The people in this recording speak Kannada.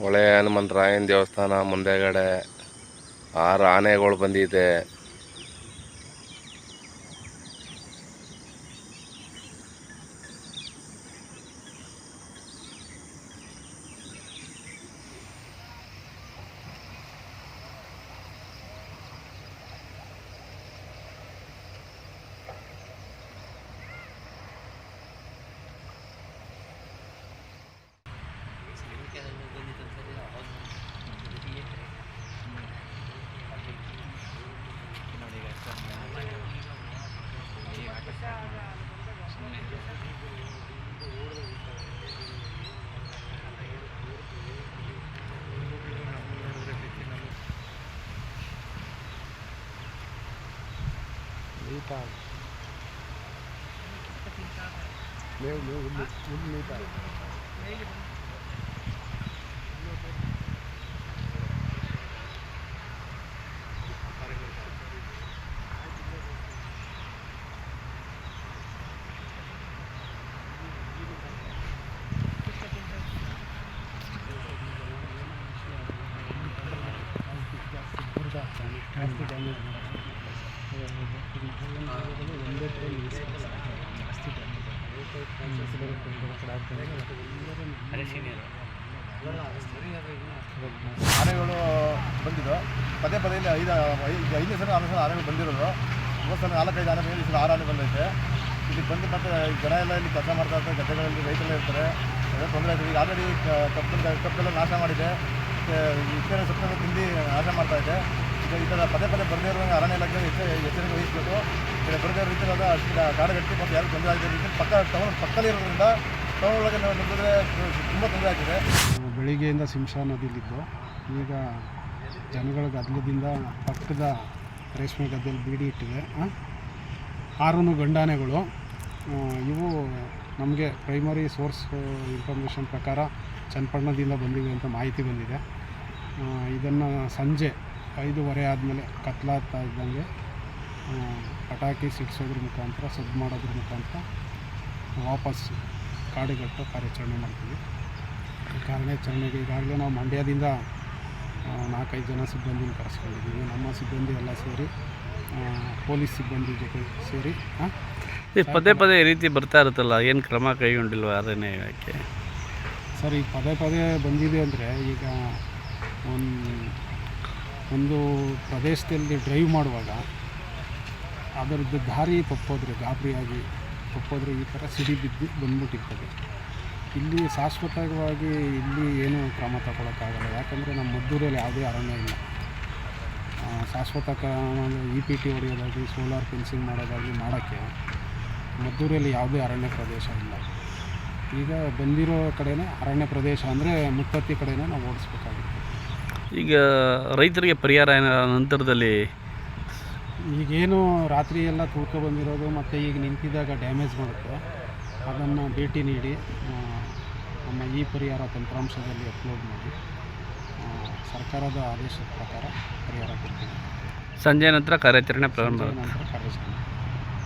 ಹೊಳೆ ಹನುಮಂತರಾಯನ ದೇವಸ್ಥಾನ ಮುಂದೆಗಡೆ ಆರು ಆನೆಗಳು ಬಂದಿದೆ. मीटर नहीं नहीं उन उन मीटर Thank you. ಆನೆಗಳು ಬಂದಿದ್ದು. ಪದೇ ಪದೇ ಇಲ್ಲಿ ಐದು ಐದು ಐದನೇ ಸಲ ಆರು ಸಲ ಆನೆಗಳು ಬಂದಿರೋದು. ಮೂವತ್ತು ಸಲ ನಾಲ್ಕೈದು ಆನೆ ಮೇಲೆ ಈ ಸಲ ಆರು ಆನೆ ಬಂದೈತೆ. ಇಲ್ಲಿ ಬಂದು ಮತ್ತೆ ಜನ ಎಲ್ಲ ಇಲ್ಲಿ ಕೆಲಸ ಮಾಡ್ತಾ ಇರ್ತಾರೆ, ಗದ್ದೆಗಳಲ್ಲಿ ರೈತರೆಲ್ಲ ಇರ್ತಾರೆ. ಅದೇ ತೊಂದರೆ ಆಯ್ತು. ಈಗ ಆಲ್ರೆಡಿ ಕಪ್ಪು ಕಪ್ಪೆಲ್ಲ ನಾಶ ಮಾಡಿದೆ. ಇಷ್ಟೇ ಸುತ್ತಮುತ್ತ ತಿಂದು ನಾಶ ಮಾಡ್ತಾ ಇದೆ. ಈ ಥರ ಪದೇ ಪದೇ ಬರದೇ ಇರೋ ಅರಣ್ಯ ಇಲಾಖೆ ಎಚ್ಚ ಎಚ್ಚರಿಕೆ ವಹಿಸಬೇಕು. ಇಲ್ಲಿ ಬರದೇ ಇರೋ ಅಷ್ಟು ಕಾಡುಗಟ್ಟಿ ಮತ್ತು ಯಾರು ತೊಂದರೆ ಆಗಿದೆ ರೀತಿ ಪಕ್ಕ ಟೌನ್ ಪಕ್ಕದಲ್ಲಿ ಇರೋದ್ರಿಂದ ಟೌನ್ ಒಳಗೆ ನಾವು ತುಂಬ ತೊಂದರೆ ಆಗಿದೆ ಬೆಳಿಗ್ಗೆಯಿಂದ ಸಿಂಶಾ ನದಿಲಿದ್ದು ಈಗ ಜನಗಳ ಗದ್ದಲದಿಂದ ಪಕ್ಕದ ರೇಷ್ಮೆ ಗದ್ದೆಯಲ್ಲಿ ಬೀಡಿ ಇಟ್ಟಿದೆ. ಆರು ಗಂಡಾನೆಗಳು. ಇವು ನಮಗೆ ಪ್ರೈಮರಿ ಸೋರ್ಸ್ ಇನ್ಫಾರ್ಮೇಷನ್ ಪ್ರಕಾರ ಚನ್ನಪಟ್ಟಣದಿಂದ ಬಂದಿವೆ ಅಂತ ಮಾಹಿತಿ ಬಂದಿದೆ. ಇದನ್ನು ಸಂಜೆ ಐದೂವರೆ ಆದಮೇಲೆ ಕತ್ಲಾಗ್ತಾ ಇದ್ದಂಗೆ ಪಟಾಕಿ ಸಿಡಿಸೋದ್ರ ಮುಖಾಂತರ ಸದ್ದು ಮಾಡೋದ್ರ ಮುಖಾಂತರ ವಾಪಸ್ ಕಾಡಿಗಟ್ಟು ಕಾರ್ಯಾಚರಣೆ ಮಾಡ್ತೀವಿ. ಈ ಕಾರ್ಯಾಚರಣೆಗೆ ಈಗಾಗಲೇ ನಾವು ಮಂಡ್ಯದಿಂದ ನಾಲ್ಕೈದು ಜನ ಸಿಬ್ಬಂದಿನ ಕರೆಸ್ಕೊಂಡಿದ್ದೀವಿ. ನಮ್ಮ ಸಿಬ್ಬಂದಿ ಎಲ್ಲ ಸೇರಿ ಪೊಲೀಸ್ ಸಿಬ್ಬಂದಿ ಜೊತೆ ಸೇರಿ ಪದೇ ಪದೇ ಈ ರೀತಿ ಬರ್ತಾ ಇರುತ್ತಲ್ಲ ಏನು ಕ್ರಮ ಕೈಗೊಂಡಿಲ್ವ ಅದನ್ನೇ ಇಲಾಖೆ ಸರ್ ಈಗ ಪದೇ ಪದೇ ಬಂದಿದೆ ಅಂದರೆ ಈಗ ಒಂದು ಒಂದು ಪ್ರದೇಶದಲ್ಲಿ ಡ್ರೈವ್ ಮಾಡುವಾಗ ಅದರದ್ದು ದಾರಿ ತಪ್ಪೋದ್ರೆ, ಗಾಬರಿಯಾಗಿ ತಪ್ಪೋದ್ರೆ ಈ ಥರ ಸಿಡಿ ಬಿದ್ದು ಬಂದ್ಬಿಟ್ಟಿರ್ತದೆ. ಇಲ್ಲಿ ಶಾಶ್ವತವಾಗಿ ಇಲ್ಲಿ ಏನು ಕ್ರಮ ತಗೊಳಕ್ಕಾಗಲ್ಲ. ಯಾಕಂದರೆ ನಮ್ಮ ಮದ್ದೂರಲ್ಲಿ ಯಾವುದೇ ಅರಣ್ಯ ಇಲ್ಲ. ಶಾಶ್ವತ ಇ ಪಿ ಟಿ ಹೊಡೆಯೋದಾಗಲಿ ಸೋಲಾರ್ ಫೆನ್ಸಿಂಗ್ ಮಾಡೋದಾಗಲಿ ಮಾಡೋಕ್ಕೆ ಮದ್ದೂರಲ್ಲಿ ಯಾವುದೇ ಅರಣ್ಯ ಪ್ರದೇಶ ಇಲ್ಲ. ಈಗ ಬಂದಿರೋ ಕಡೆನೇ ಅರಣ್ಯ ಪ್ರದೇಶ ಅಂದರೆ ಮುತ್ತತ್ತಿ ಕಡೆನೇ ನಾವು ಓಡಿಸ್ಬೇಕಾಗುತ್ತೆ. ಈಗ ರೈತರಿಗೆ ಪರಿಹಾರ ಏನಾರ ನಂತರದಲ್ಲಿ? ಈಗೇನು ರಾತ್ರಿ ಎಲ್ಲ ತೂಕ ಬಂದಿರೋದು ಮತ್ತು ಈಗ ನಿಂತಿದ್ದಾಗ ಡ್ಯಾಮೇಜ್ ಮಾಡುತ್ತೆ. ಅದನ್ನು ಭೇಟಿ ನೀಡಿ ಆ, ನಮ್ಮ ಈ ಪರಿಹಾರ ತಂತ್ರಾಂಶದಲ್ಲಿ ಅಪ್ಲೋಡ್ ಮಾಡಿ ಆ, ಸರ್ಕಾರದ ಆದೇಶದ ಪ್ರಕಾರ ಪರಿಹಾರ ಕೊಡ್ತೀವಿ. ಸಂಜೆ ನಂತರ ಕಾರ್ಯಾಚರಣೆ ಪ್ರಾರಂಭ ನಂತರ ಕಾರ್ಯಾಚರಣೆ.